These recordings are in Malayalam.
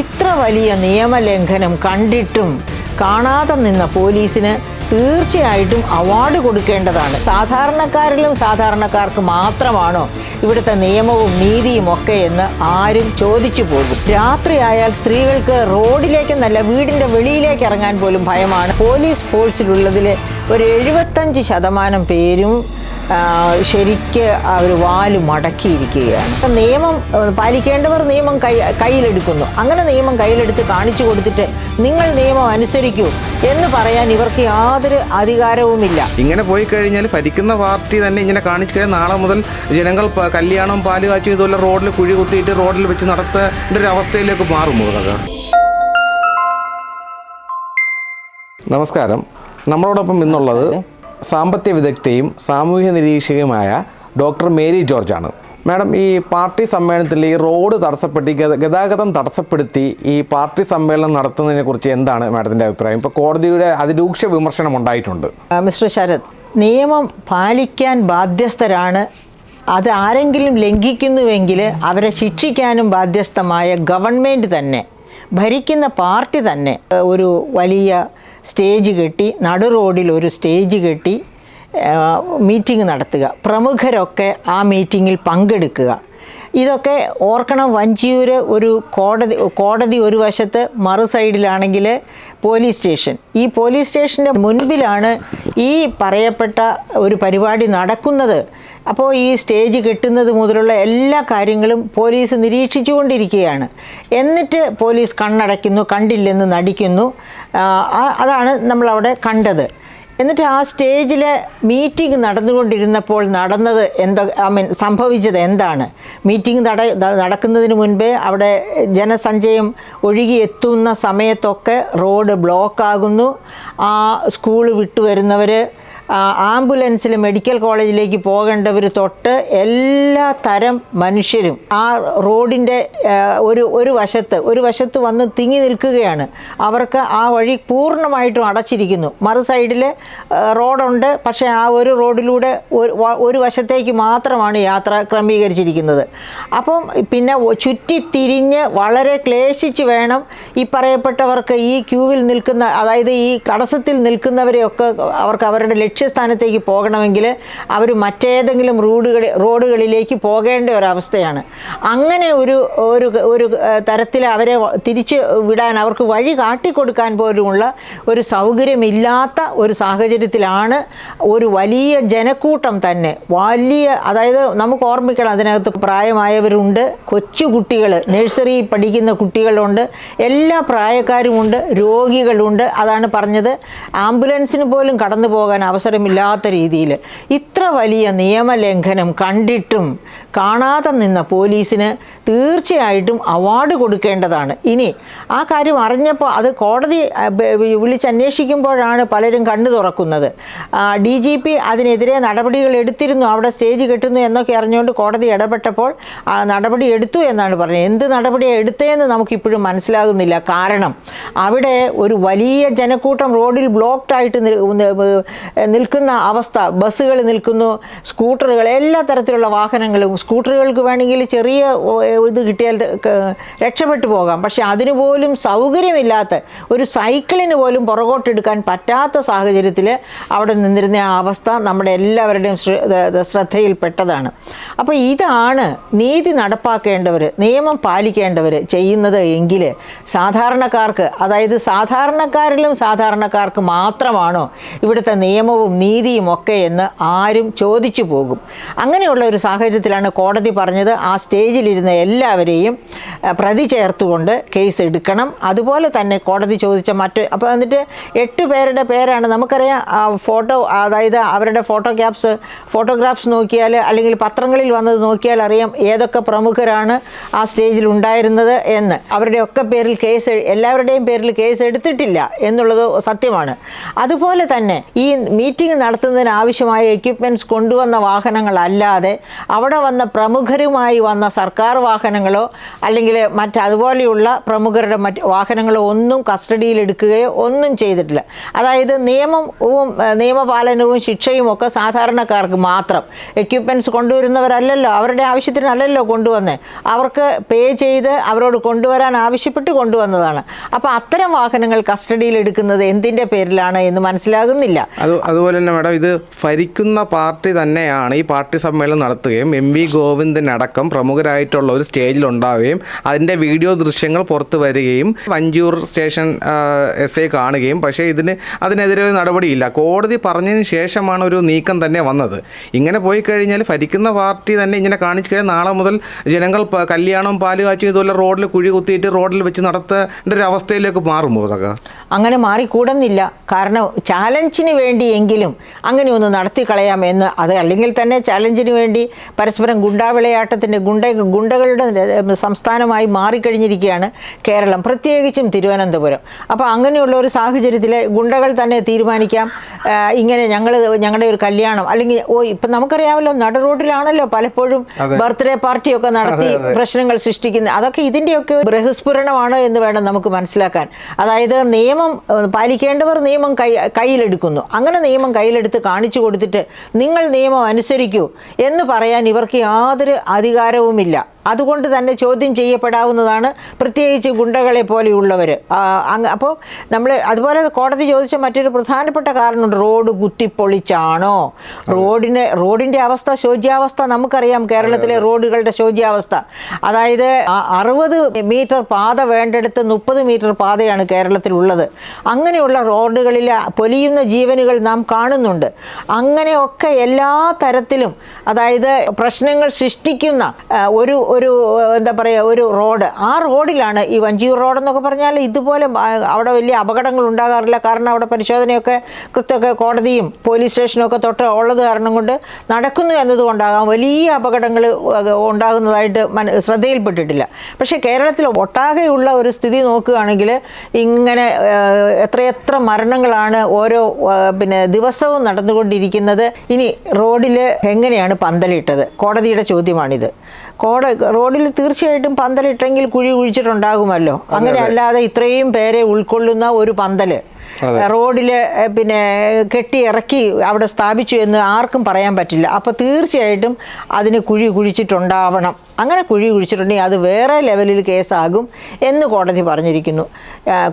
ഇത്ര വലിയ നിയമലംഘനം കണ്ടിട്ടും കാണാതെ നിന്ന പോലീസിന് തീർച്ചയായിട്ടും അവാർഡ് കൊടുക്കേണ്ടതാണ്. സാധാരണക്കാരിലും സാധാരണക്കാർക്ക് മാത്രമാണോ ഇവിടുത്തെ നിയമവും നീതിയും ഒക്കെ എന്ന് ആരും ചോദിച്ചു പോകും. രാത്രിയായാൽ സ്ത്രീകൾക്ക് റോഡിലേക്ക് നല്ല വീടിന്റെ വെളിയിലേക്ക് ഇറങ്ങാൻ പോലും ഭയമാണ്. പോലീസ് ഫോഴ്സിലുള്ളതിൽ ഒരു എഴുപത്തഞ്ച് ശതമാനം പേരും ശരിക്ക് അവർ വാൽ മടക്കിയിരിക്കുകയാണ്. അപ്പം നിയമം പാലിക്കേണ്ടവർ നിയമം കൈ കയ്യിലെടുക്കുന്നു. അങ്ങനെ നിയമം കയ്യിലെടുത്ത് കാണിച്ചു കൊടുത്തിട്ട് നിങ്ങൾ നിയമം അനുസരിക്കൂ എന്ന് പറയാൻ ഇവർക്ക് യാതൊരു അധികാരവുമില്ല. ഇങ്ങനെ പോയി കഴിഞ്ഞാൽ ഭരിക്കുന്ന പാർട്ടി തന്നെ ഇങ്ങനെ കാണിച്ചു കഴിഞ്ഞാൽ നാളെ മുതൽ ജനങ്ങൾ കല്യാണം പാൽ കാച്ചും ഇതുപോലെ റോഡിൽ കുഴി കുത്തിയിട്ട് റോഡിൽ വെച്ച് നടത്തേണ്ട ഒരു അവസ്ഥയിലേക്ക് മാറും നമസ്കാരം. നമ്മളോടൊപ്പം ഇന്നുള്ളത് സാമ്പത്തിക വിദഗ്ധയും സാമൂഹ്യ നിരീക്ഷകയുമായ ഡോക്ടർ മേരി ജോർജാണ്. മാഡം ഈ പാർട്ടി സമ്മേളനത്തിൽ ഈ റോഡ് തടസ്സപ്പെടുത്തി ഗത- ഗതാഗതം തടസ്സപ്പെടുത്തി ഈ പാർട്ടി സമ്മേളനം നടത്തുന്നതിനെ കുറിച്ച് എന്താണ് മാഡത്തിന്റെ അഭിപ്രായം? ഇപ്പോൾ കോടതിയുടെ അതിരൂക്ഷ വിമർശനം ഉണ്ടായിട്ടുണ്ട്. മിസ്റ്റർ ശരത് നിയമം പാലിക്കാൻ ബാധ്യസ്ഥരാണ്. അത് ആരെങ്കിലും ലംഘിക്കുന്നുവെങ്കിൽ അവരെ ശിക്ഷിക്കാനും ബാധ്യസ്ഥമായ ഗവൺമെന്റ് തന്നെ ഭരിക്കുന്ന പാർട്ടി തന്നെ ഒരു വലിയ സ്റ്റേജ് കെട്ടി നടു റോഡിൽ ഒരു സ്റ്റേജ് കെട്ടി മീറ്റിംഗ് നടത്തുക. പ്രമുഖരൊക്കെ ആ മീറ്റിങ്ങിൽ പങ്കെടുക്കുക. ഇതൊക്കെ ഓർക്കണം വഞ്ചിയൂർ ഒരു കോടതി കോടതി ഒരു വശത്ത് മറു സൈഡിലാണെങ്കിൽ പോലീസ് സ്റ്റേഷൻ. ഈ പോലീസ് സ്റ്റേഷന്റെ മുൻപിലാണ് ഈ പറയപ്പെട്ട ഒരു പരിപാടി നടക്കുന്നത്. അപ്പോൾ ഈ സ്റ്റേജ് കെട്ടുന്നത് മുതലുള്ള എല്ലാ കാര്യങ്ങളും പോലീസ് നിരീക്ഷിച്ചുകൊണ്ടിരിക്കുകയാണ്. എന്നിട്ട് പോലീസ് കണ്ണടയ്ക്കുന്നു കണ്ടില്ലെന്ന് നടിക്കുന്നു. അതാണ് നമ്മളവിടെ കണ്ടത്. എന്നിട്ട് ആ സ്റ്റേജിൽ മീറ്റിംഗ് നടന്നുകൊണ്ടിരുന്നപ്പോൾ നടന്നത് എന്താ ഐ മീൻ സംഭവിച്ചത് എന്താണ്? മീറ്റിംഗ് നട നടക്കുന്നതിന് മുൻപേ അവിടെ ജനസഞ്ചയം ഒഴുകി എത്തുന്ന സമയത്തൊക്കെ റോഡ് ബ്ലോക്കാകുന്നു. ആ സ്കൂൾ വിട്ടു വരുന്നവർ ആംബുലൻസിൽ മെഡിക്കൽ കോളേജിലേക്ക് പോകേണ്ടവർ തൊട്ട് എല്ലാ തരം മനുഷ്യരും ആ റോഡിന്റെ ഒരു ഒരു വശത്ത് ഒരു വശത്ത് വന്ന് തിങ്ങി നിൽക്കുകയാണ്. അവർക്ക് ആ വഴി പൂർണമായിട്ടും അടച്ചിരിക്കുന്നു. മറു സൈഡിൽ റോഡുണ്ട്. പക്ഷേ ആ ഒരു റോഡിലൂടെ ഒരു വശത്തേക്ക് മാത്രമാണ് യാത്ര ക്രമീകരിച്ചിരിക്കുന്നത്. അപ്പം പിന്നെ ചുറ്റി ചുറ്റിത്തിരിഞ്ഞ് വളരെ ക്ലേശിച്ച് വേണം ഈ പറയപ്പെട്ടവർക്ക് ഈ ക്യൂവിൽ നിൽക്കുന്ന അതായത് ഈ കടസത്തിൽ നിൽക്കുന്നവരെയൊക്കെ അവർക്ക് അവരുടെ ലക്ഷ്യസ്ഥാനത്തേക്ക് പോകണമെങ്കിൽ അവർ മറ്റേതെങ്കിലും റോഡുകളിൽ റോഡുകളിലേക്ക് പോകേണ്ട ഒരവസ്ഥയാണ്. അങ്ങനെ ഒരു ഒരു ഒരു തരത്തിൽ അവരെ തിരിച്ച് വിടാൻ അവർക്ക് വഴി കാട്ടിക്കൊടുക്കാൻ പോലുമുള്ള ഒരു സൗകര്യമില്ലാത്ത ഒരു സാഹചര്യത്തിലാണ് ഒരു വലിയ ജനക്കൂട്ടം തന്നെ. വലിയ അതായത് നമുക്ക് ഓർമ്മിക്കണം അതിനകത്ത് പ്രായമായവരുണ്ട് കൊച്ചു കുട്ടികൾ നഴ്സറിയിൽ പഠിക്കുന്ന കുട്ടികളുണ്ട് എല്ലാ പ്രായക്കാരുമുണ്ട് രോഗികളുണ്ട് അതാണ് പറഞ്ഞത്. ആംബുലൻസിന് പോലും കടന്നു പോകാൻ അവസരമില്ലാത്ത രീതിയിൽ ഇത്ര വലിയ നിയമലംഘനം കണ്ടിട്ടും കാണാതെ നിന്ന പോലീസിന് തീർച്ചയായിട്ടും അവാർഡ് കൊടുക്കേണ്ടതാണ്. ഇനി ആ കാര്യം അറിഞ്ഞപ്പോൾ അത് കോടതി വിളിച്ചന്വേഷിക്കുമ്പോഴാണ് പലരും കണ്ണു തുറക്കുന്നത്. ഡി ജി പി അതിനെതിരെ നടപടികൾ എടുത്തിരുന്നു അവിടെ സ്റ്റേജ് കെട്ടുന്നു എന്നൊക്കെ അറിഞ്ഞുകൊണ്ട് കോടതി ഇടപെട്ടപ്പോൾ നടപടി എടുത്തു എന്നാണ് പറഞ്ഞത്. എന്ത് നടപടിയാണ് എടുത്തതെന്ന് നമുക്കിപ്പോഴും മനസ്സിലാകുന്നില്ല. കാരണം അവിടെ ഒരു വലിയ ജനക്കൂട്ടം റോഡിൽ ബ്ലോക്ക്ഡ് ആയിട്ട് നിൽക്കുന്ന അവസ്ഥ ബസ്സുകൾ നിൽക്കുന്നു സ്കൂട്ടറുകൾ എല്ലാ തരത്തിലുള്ള വാഹനങ്ങളും സ്കൂട്ടറുകൾക്ക് വേണമെങ്കിൽ ചെറിയ ഇത് കിട്ടിയാൽ രക്ഷപ്പെട്ടു പോകാം. പക്ഷേ അതിനുപോലും സൗകര്യമില്ലാത്ത ഒരു സൈക്കിളിന് പോലും പുറകോട്ടെടുക്കാൻ പറ്റാത്ത സാഹചര്യത്തിൽ അവിടെ നിന്നിരുന്ന ആ അവസ്ഥ നമ്മുടെ എല്ലാവരുടെയും ശ്രദ്ധയിൽപ്പെട്ടതാണ്. അപ്പോൾ ഇതാണ് നീതി നടപ്പാക്കേണ്ടവർ നിയമം പാലിക്കേണ്ടവർ ചെയ്യുന്നത് എങ്കിൽ സാധാരണക്കാർക്ക് അതായത് സാധാരണക്കാരിലും സാധാരണക്കാർക്ക് മാത്രമാണോ ഇവിടുത്തെ നിയമവും നീതിയും ഒക്കെ എന്ന് ആരും ചോദിച്ചു പോകും. അങ്ങനെയുള്ള ഒരു സാഹചര്യത്തിലാണ് കോടതി പറഞ്ഞത്. ആ സ്റ്റേജിലിരുന്ന എല്ലാവരെയും പ്രതി ചേർത്തുകൊണ്ട് കേസ് എടുക്കണം. അതുപോലെ തന്നെ കോടതി ചോദിച്ച മറ്റ് അപ്പോൾ എന്നിട്ട് എട്ട് പേരുടെ പേരാണ് നമുക്കറിയാം. ഫോട്ടോ അതായത് അവരുടെ ഫോട്ടോ ക്യാപ്സ് ഫോട്ടോഗ്രാഫ്സ് നോക്കിയാൽ അല്ലെങ്കിൽ പത്രങ്ങളിൽ വന്നത് നോക്കിയാൽ അറിയാം ഏതൊക്കെ പ്രമുഖരാണ് ആ സ്റ്റേജിൽ ഉണ്ടായിരുന്നത് എന്ന്. അവരുടെ ഒക്കെ പേരിൽ കേസ് എല്ലാവരുടെയും പേരിൽ കേസ് എടുത്തിട്ടില്ല എന്നുള്ളത് സത്യമാണ്. അതുപോലെ തന്നെ ഈ മീറ്റിംഗ് മീറ്റിംഗ് നടത്തുന്നതിന് ആവശ്യമായ എക്യുപ്മെന്റ്സ് കൊണ്ടുവന്ന വാഹനങ്ങളല്ലാതെ അവിടെ വന്ന പ്രമുഖരുമായി വന്ന സർക്കാർ വാഹനങ്ങളോ അല്ലെങ്കിൽ മറ്റ് അതുപോലെയുള്ള പ്രമുഖരുടെ മറ്റ് വാഹനങ്ങളോ ഒന്നും കസ്റ്റഡിയിൽ എടുക്കുകയോ ഒന്നും ചെയ്തിട്ടില്ല. അതായത് നിയമവും നിയമപാലനവും ശിക്ഷയും ഒക്കെ സാധാരണക്കാർക്ക് മാത്രം എക്യുപ്മെന്റ്സ് കൊണ്ടുവരുന്നവരല്ലല്ലോ അവരുടെ ആവശ്യത്തിനല്ലല്ലോ കൊണ്ടുവന്നേ. അവർക്ക് പേ ചെയ്ത് അവരോട് കൊണ്ടുവരാൻ ആവശ്യപ്പെട്ട് കൊണ്ടുവന്നതാണ്. അപ്പോൾ അത്തരം വാഹനങ്ങൾ കസ്റ്റഡിയിൽ എടുക്കുന്നത് എന്തിന്റെ പേരിലാണ് എന്ന് മനസ്സിലാകുന്നില്ല. അത് അതുപോലെ തന്നെ മാഡം ഇത് ഭരിക്കുന്ന പാർട്ടി തന്നെയാണ് ഈ പാർട്ടി സമ്മേളനം നടത്തുകയും എം വി ഗോവിന്ദനടക്കം പ്രമുഖരായിട്ടുള്ള ഒരു സ്റ്റേജിൽ ഉണ്ടാവുകയും അതിന്റെ വീഡിയോ ദൃശ്യങ്ങൾ പുറത്തു വരികയും വഞ്ചൂർ സ്റ്റേഷൻ എസ് ഐ കാണുകയും. പക്ഷേ ഇതിന് അതിനെതിരെ ഒരു നടപടിയില്ല. കോടതി പറഞ്ഞതിന് ശേഷമാണ് ഒരു നീക്കം തന്നെ വന്നത്. ഇങ്ങനെ പോയി കഴിഞ്ഞാൽ ഭരിക്കുന്ന പാർട്ടി തന്നെ ഇങ്ങനെ കാണിച്ചു കഴിഞ്ഞാൽ നാളെ മുതൽ ജനങ്ങൾ കല്യാണം പാൽ കാച്ചും ഇതുപോലെ റോഡിൽ കുഴി കുത്തിയിട്ട് റോഡിൽ വെച്ച് നടത്തേണ്ട ഒരു അവസ്ഥയിലേക്ക് മാറുമോ അതൊക്കെ അങ്ങനെ മാറിക്കൂടുന്നില്ല. കാരണം ചാലഞ്ചിന് വേണ്ടിയെങ്കിലും അങ്ങനെ ഒന്ന് നടത്തിക്കളയാം എന്ന് അത് അല്ലെങ്കിൽ തന്നെ ചലഞ്ചിന് വേണ്ടി പരസ്പരം ഗുണ്ടാവിളയാട്ടത്തിന്റെ ഗുണ്ട ഗുണ്ടകളുടെ സംസ്ഥാനമായി മാറിക്കഴിഞ്ഞിരിക്കുകയാണ് കേരളം. പ്രത്യേകിച്ചും തിരുവനന്തപുരം. അപ്പോൾ അങ്ങനെയുള്ള ഒരു സാഹചര്യത്തിൽ ഗുണ്ടകൾ തന്നെ തീരുമാനിക്കാം. ഇങ്ങനെ ഞങ്ങൾ ഞങ്ങളുടെ ഒരു കല്യാണം അല്ലെങ്കിൽ ഓ ഇപ്പം നമുക്കറിയാമല്ലോ നട റോഡിലാണല്ലോ പലപ്പോഴും ബർത്ത്ഡേ പാർട്ടിയൊക്കെ നടത്തി പ്രശ്നങ്ങൾ സൃഷ്ടിക്കുന്നത് അതൊക്കെ ഇതിന്റെയൊക്കെ ബൃഹസ്ഫുരണമാണ് എന്ന് വേണം നമുക്ക് മനസ്സിലാക്കാൻ. അതായത് നിയമം പാലിക്കേണ്ടവർ നിയമം കൈ കയ്യിലെടുക്കുന്നു. അങ്ങനെ നിയമം കയ്യിലെടുത്ത് കാണിച്ചു കൊടുത്തിട്ട് നിങ്ങൾ നിയമം അനുസരിക്കൂ എന്ന് പറയാൻ ഇവർക്ക് യാതൊരു അധികാരവുമില്ല. അതുകൊണ്ട് തന്നെ ചോദ്യം ചെയ്യപ്പെടാവുന്നതാണ്. പ്രത്യേകിച്ച് ഗുണ്ടകളെ പോലെയുള്ളവർ അപ്പോൾ നമ്മൾ അതുപോലെ കോടതി ചോദിച്ച മറ്റൊരു പ്രധാനപ്പെട്ട കാരണമുണ്ട്. റോഡ് കുത്തിപ്പൊളിച്ചാണോ? റോഡിന് റോഡിന്റെ അവസ്ഥ ശോച്യാവസ്ഥ നമുക്കറിയാം കേരളത്തിലെ റോഡുകളുടെ ശോച്യാവസ്ഥ. അതായത് അറുപത് മീറ്റർ പാത വേണ്ടെടുത്ത് മുപ്പത് മീറ്റർ പാതയാണ് കേരളത്തിലുള്ളത്. അങ്ങനെയുള്ള റോഡുകളിൽ പൊലിയുന്ന ജീവനുകൾ നാം കാണുന്നുണ്ട്. അങ്ങനെയൊക്കെ എല്ലാ തരത്തിലും അതായത് പ്രശ്നങ്ങൾ സൃഷ്ടിക്കുന്ന ഒരു ഒരു എന്താ പറയുക ഒരു റോഡ്. ആ റോഡിലാണ് ഈ വഞ്ചിയൂർ റോഡെന്നൊക്കെ പറഞ്ഞാൽ ഇതുപോലെ അവിടെ വലിയ അപകടങ്ങൾ ഉണ്ടാകാറില്ല. കാരണം അവിടെ പരിശോധനയൊക്കെ കൃത്യമൊക്കെ കോടതിയും പോലീസ് സ്റ്റേഷനും ഒക്കെ തൊട്ട് ഉള്ളത് കാരണം കൊണ്ട് നടക്കുന്നു എന്നതുകൊണ്ടാകാം വലിയ അപകടങ്ങൾ ഉണ്ടാകുന്നതായിട്ട് മന ശ്രദ്ധയിൽപ്പെട്ടിട്ടില്ല. പക്ഷേ കേരളത്തിൽ ഒട്ടാകെയുള്ള ഒരു സ്ഥിതി നോക്കുകയാണെങ്കിൽ ഇങ്ങനെ എത്രയെത്ര മരണങ്ങളാണ് ഓരോ പിന്നെ ദിവസവും നടന്നുകൊണ്ടിരിക്കുന്നത്. ഇനി റോഡിൽ എങ്ങനെയാണ് പന്തലിട്ടത്? കോടതിയുടെ ചോദ്യമാണിത്. കോട റോഡിൽ തീർച്ചയായിട്ടും പന്തലിട്ടെങ്കിൽ കുഴി കുഴിച്ചിട്ടുണ്ടാകുമല്ലോ. അങ്ങനെ അല്ലാതെ ഇത്രയും പേരെ ഉൾക്കൊള്ളുന്ന ഒരു പന്തൽ റോഡിൽ പിന്നെ കെട്ടി ഇറക്കി അവിടെ സ്ഥാപിച്ചു എന്ന് ആർക്കും പറയാൻ പറ്റില്ല. അപ്പോൾ തീർച്ചയായിട്ടും അതിന് കുഴി കുഴിച്ചിട്ടുണ്ടാവണം. അങ്ങനെ കുഴി കുഴിച്ചിട്ടുണ്ടെങ്കിൽ അത് വേറെ ലെവലിൽ കേസാകും എന്ന് കോടതി പറഞ്ഞിരിക്കുന്നു.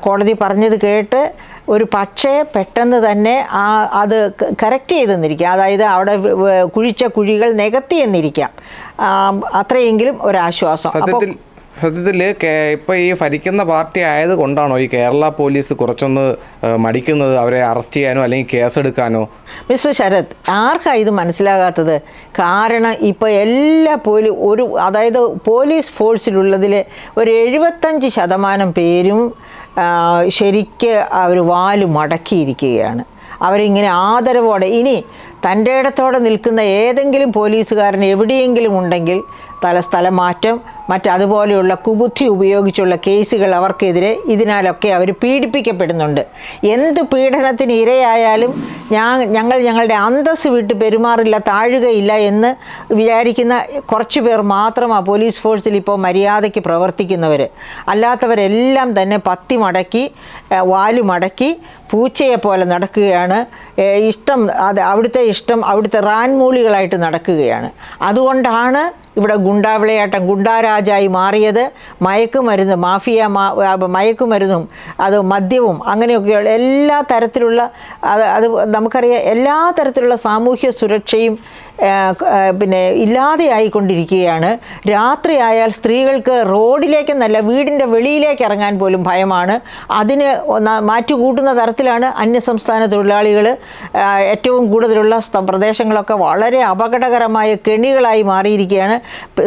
കോടതി പറഞ്ഞത് കേട്ട് ഒരു പക്ഷേ പെട്ടെന്ന് തന്നെ ആ അത് കറക്റ്റ് ചെയ്തെന്നിരിക്കാം. അതായത് അവിടെ കുഴിച്ച കുഴികൾ നികത്തി എന്നിരിക്കാം അത്രയെങ്കിലും ഒരാശ്വാസം. സത്യത്തിൽ സത്യത്തിൽ ഇപ്പോൾ ഈ ഭരിക്കുന്ന പാർട്ടി ആയത് കൊണ്ടാണോ ഈ കേരള പോലീസ് കുറച്ചൊന്ന് മടിക്കുന്നത്? അവരെ അറസ്റ്റ് ചെയ്യാനോ അല്ലെങ്കിൽ കേസെടുക്കാനോ? മിസ്റ്റർ ശരത് ആർക്കാ ഇത് മനസ്സിലാകാത്തത്? കാരണം ഇപ്പോൾ എല്ലാ പോലീ ഒരു അതായത് പോലീസ് ഫോഴ്സിലുള്ളതിൽ ഒരു എഴുപത്തഞ്ച് ശതമാനം പേരും ശരിക്ക് അവർ വാൽ മടക്കിയിരിക്കുകയാണ്. അവരിങ്ങനെ ആദരവോടെ ഇനി തന്റെ ഇടത്തോടെ നിൽക്കുന്ന ഏതെങ്കിലും പോലീസുകാരൻ എവിടെയെങ്കിലും ഉണ്ടെങ്കിൽ തല മാറ്റം മറ്റതുപോലെയുള്ള കുബുദ്ധി ഉപയോഗിച്ചുള്ള കേസുകൾ അവർക്കെതിരെ ഇതിനാലൊക്കെ അവർ പീഡിപ്പിക്കപ്പെടുന്നുണ്ട്. എന്ത് പീഡനത്തിന് ഇരയായാലും ഞാൻ ഞങ്ങൾ ഞങ്ങളുടെ അന്തസ് വിട്ട് പെരുമാറില്ല താഴുകയില്ല എന്ന് വിചാരിക്കുന്ന കുറച്ച് പേർ മാത്രമാണ് പോലീസ് ഫോഴ്സിൽ ഇപ്പോൾ മര്യാദയ്ക്ക് പ്രവർത്തിക്കുന്നവർ അല്ലാത്തവരെല്ലാം തന്നെ പത്തി മടക്കി വാലുമടക്കി പൂച്ചയെ പോലെ നടക്കുകയാണ്. ഇഷ്ടം അത് അവിടുത്തെ ഇഷ്ടം അവിടുത്തെ റാൻമൂളികളായിട്ട് നടക്കുകയാണ്. അതുകൊണ്ടാണ് ഇവിടെ ഗുണ്ടാവിളയാട്ടം ഗുണ്ടാരാജായി മാറിയത്. മയക്കുമരുന്ന് മാഫിയ മയക്കുമരുന്നും അത് മദ്യവും അങ്ങനെയൊക്കെയുള്ള എല്ലാ തരത്തിലുള്ള അത് അത് നമുക്കറിയാം എല്ലാ തരത്തിലുള്ള സാമൂഹ്യ സുരക്ഷയും പിന്നെ ഇല്ലാതെയായിക്കൊണ്ടിരിക്കുകയാണ്. രാത്രിയായാൽ സ്ത്രീകൾക്ക് റോഡിലേക്കെന്നല്ല വീടിന്റെ വെളിയിലേക്ക് ഇറങ്ങാൻ പോലും ഭയമാണ്. അതിന് മാറ്റുകൂട്ടുന്ന തരത്തിലാണ് അന്യസംസ്ഥാന തൊഴിലാളികൾ ഏറ്റവും കൂടുതലുള്ള പ്രദേശങ്ങളൊക്കെ വളരെ അപകടകരമായ കെണികളായി മാറിയിരിക്കുകയാണ്.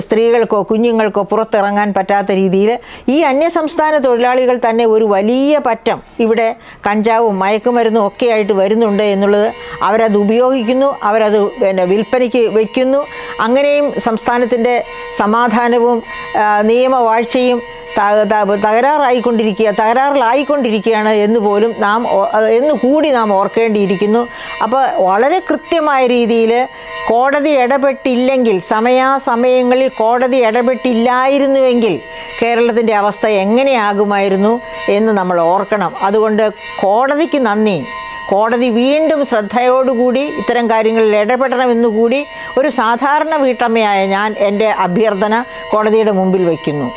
സ്ത്രീകൾക്കോ കുഞ്ഞുങ്ങൾക്കോ പുറത്തിറങ്ങാൻ പറ്റാത്ത രീതിയിൽ ഈ അന്യസംസ്ഥാന തൊഴിലാളികൾ തന്നെ ഒരു വലിയ പറ്റം ഇവിടെ കഞ്ചാവും മയക്കുമരുന്നും ഒക്കെ ആയിട്ട് വരുന്നുണ്ട് എന്നുള്ളത് അവരത് ഉപയോഗിക്കുന്നു. അവരത് പിന്നെ വിൽപ്പനയ്ക്ക് വയ്ക്കുന്നു അങ്ങനെയും സംസ്ഥാനത്തിന്റെ സമാധാനവും നിയമവാഴ്ചയും തകരാറായിക്കൊണ്ടിരിക്കുക തകരാറിലായിക്കൊണ്ടിരിക്കുകയാണ് എന്ന് പോലും നാം എന്ന് കൂടി നാം ഓർക്കേണ്ടിയിരിക്കുന്നു. അപ്പോൾ വളരെ കൃത്യമായ രീതിയിൽ കോടതി ഇടപെട്ടില്ലെങ്കിൽ സമയാസമയങ്ങളിൽ കോടതി ഇടപെട്ടില്ലായിരുന്നുവെങ്കിൽ കേരളത്തിന്റെ അവസ്ഥ എങ്ങനെയാകുമായിരുന്നു എന്ന് നമ്മൾ ഓർക്കണം. അതുകൊണ്ട് കോടതിക്ക് നന്ദി. കോടതി വീണ്ടും ശ്രദ്ധയോടുകൂടി ഇത്തരം കാര്യങ്ങളിൽ ഇടപെടണമെന്നുകൂടി ഒരു സാധാരണ വീട്ടമ്മയായ ഞാൻ എന്റെ അഭ്യർത്ഥന കോടതിയുടെ മുമ്പിൽ വയ്ക്കുന്നു.